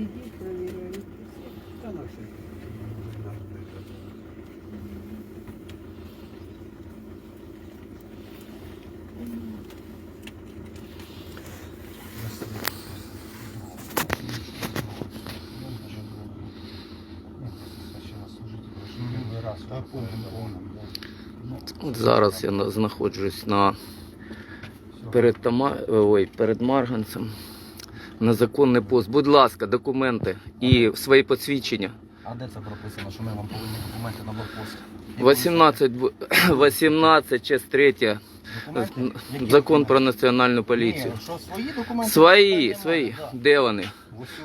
Сидіть, провіряють. Та на все. От Зараз я знаходжусь на перед, Тома... Ой, перед Марганцем. На законний пост. Будь ласка, документи і свої посвідчення. А де це прописано, що ми вам повинні документи на блокпост? 18, бу- 18 часть 3. Документи? Які Закон документи? про національну поліцію. Ні, що свої документи? Свої, свої. Де вони?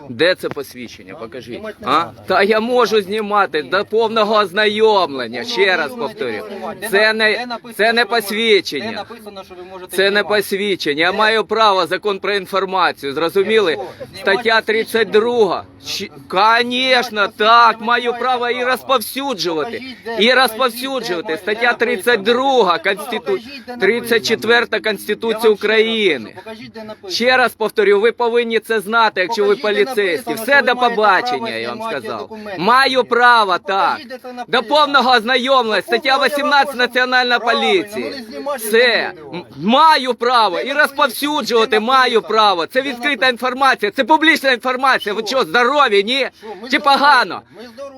Де це посвідчення? Покажіть. А? Та я можу знімати до повного ознайомлення. Ще раз повторю. Це не, це не посвідчення. Це не посвідчення. Я маю право закон про інформацію. Зрозуміли? Стаття знімати 32. Щ- Конечно, так, маю право і розповсюджувати. І розповсюджувати. Стаття 32 Конституції, 34 Конституція України. Ще раз повторю, ви повинні це знати, якщо ви поліцейські. Все до побачення, я вам сказав. Маю право, так. До повного ознайомлення, стаття 18 можу- Національна поліції. знімати Все, маю право і розповсюджувати маю право. Це відкрита інформація, це публічна інформація. Ви Що? здорові, ні? Чи погано?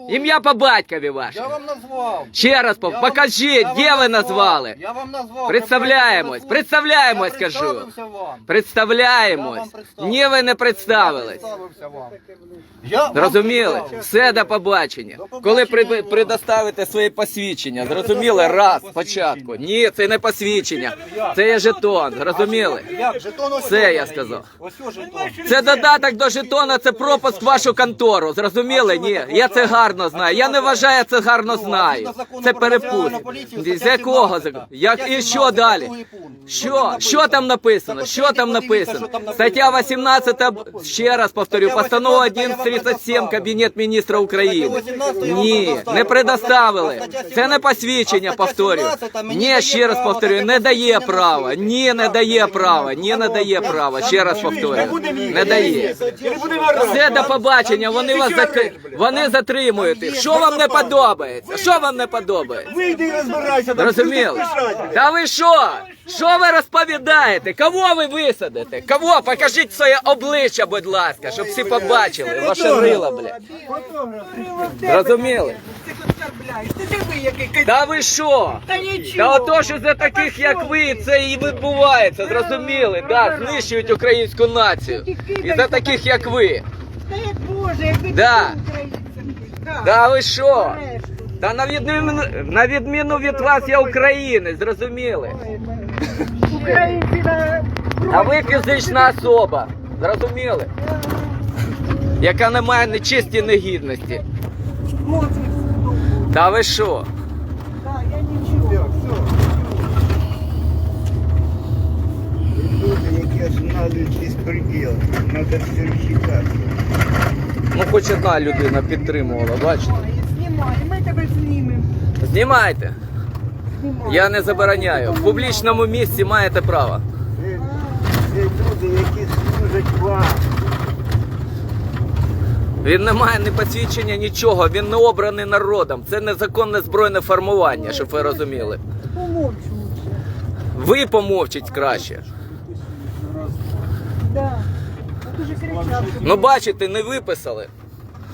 Ім'я по батькові ваше. Я вам назвав. Ще раз покажіть, де ви назвали. Я вам назвав. Представляємось, представляємось, кажу. Представляємось. Ні, ви не представились. Представився вам. Я Зрозуміли? представився. Все до побачення. До Коли при, предоставите свої посвідчення, зрозуміли? Раз, спочатку. Ні, це не посвідчення. Це є жетон, зрозуміли? Як? Жетон ось Все, я сказав. Ось ось жетон. Це додаток до жетона, це пропуск в вашу контору. Зрозуміли? Ні, я це гарно знаю. Я не вважаю, це гарно знаю. Це перепутання. З якого? Як і що далі? Що? Що там написано? Що там написано? Стаття 18, ще раз повторю, постанова 1137 Кабінет міністра України. Ні, не предоставили. Це не посвідчення, повторюю. Ні, ще раз повторюю, не дає права. Ні, не дає права. Ні, не дає права. Ще раз повторюю. Не дає. Все до побачення, вони вас зак... вони затримують. їх. Що вам не подобається? Що вам не подобається? Вийди і розбирайся. там пишать. Та ви що? Що ви розповідаєте? Кого ви висадите? Кого? Покажіть своє обличчя, будь ласка, щоб всі побачили. Ваше рило, блядь. Зрозуміли? Ти диви, який кайдан. Та ви що? Та нічого. Та ото що за таких, як ви, це і відбувається, зрозуміли? Да, знищують українську націю. І за таких, як ви. Боже, якби Да. українцем був. Да. Ви що? Нарешті. Та на відміну, на відміну від вас я українець, зрозуміли? Українці на А ви фізична особа, зрозуміли? Яка не має ні честі, ні моцних. Та ви що? Да, я нічого. Люди, які останавливають безпреділ. Надо все считати. Ну хоч одна людина підтримувала, бачите? Знімай, ми тебе знімемо. Знімайте. Знімай. Я не забороняю. В публічному місці маєте право. Це, це люди, які служать вам. Він не має ні посвідчення, нічого. Він не обраний народом. Це незаконне збройне формування, щоб ви розуміли. Помовчу. Ви помовчіть краще. Да. От уже кричав. Ну бачите, не виписали.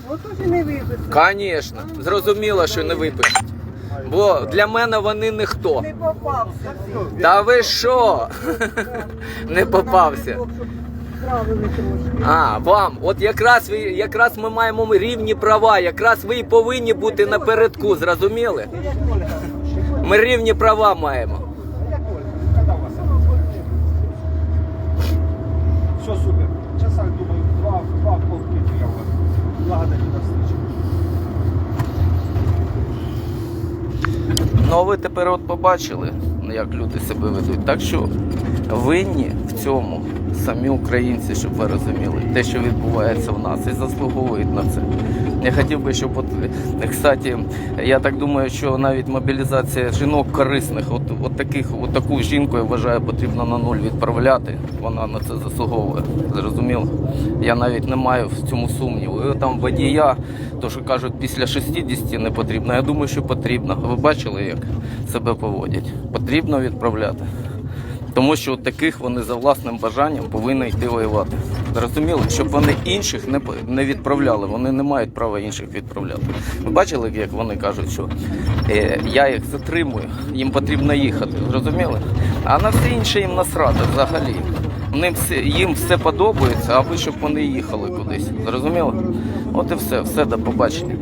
От уже не виписав. Звісно, зрозуміло, що не випишуть. Бо для мене вони ніхто. Не попався. Та ви що? Не попався. А, вам, от якраз ви якраз ми маємо рівні права, якраз ви і повинні бути напередку, зрозуміли? Ми рівні права маємо. Все супер. Часа, думаю, два, два полки я вас. Благодарю до встречи. Ну а ви тепер от побачили, як люди себе ведуть. Так що винні в цьому самі українці, щоб ви розуміли, те, що відбувається в нас, і заслуговують на це. Я хотів би, щоб от, е, кстати, я так думаю, що навіть мобілізація жінок корисних, от, от таких, от таку жінку, я вважаю, потрібно на нуль відправляти. Вона на це заслуговує. Зрозуміло? Я навіть не маю в цьому сумніву. І там водія, то що кажуть, після 60 не потрібно. Я думаю, що потрібно. Ви бачили, як себе поводять? Потрібно відправляти. Тому що таких вони за власним бажанням повинні йти воювати. Зрозуміли, щоб вони інших не, не відправляли. Вони не мають права інших відправляти. Ви бачили, як вони кажуть, що е, я їх затримую, їм потрібно їхати. Зрозуміли? А на все інше їм насрати взагалі. Ним все, їм все подобається, аби щоб вони їхали кудись. Зрозуміло? От і все, все до побачення.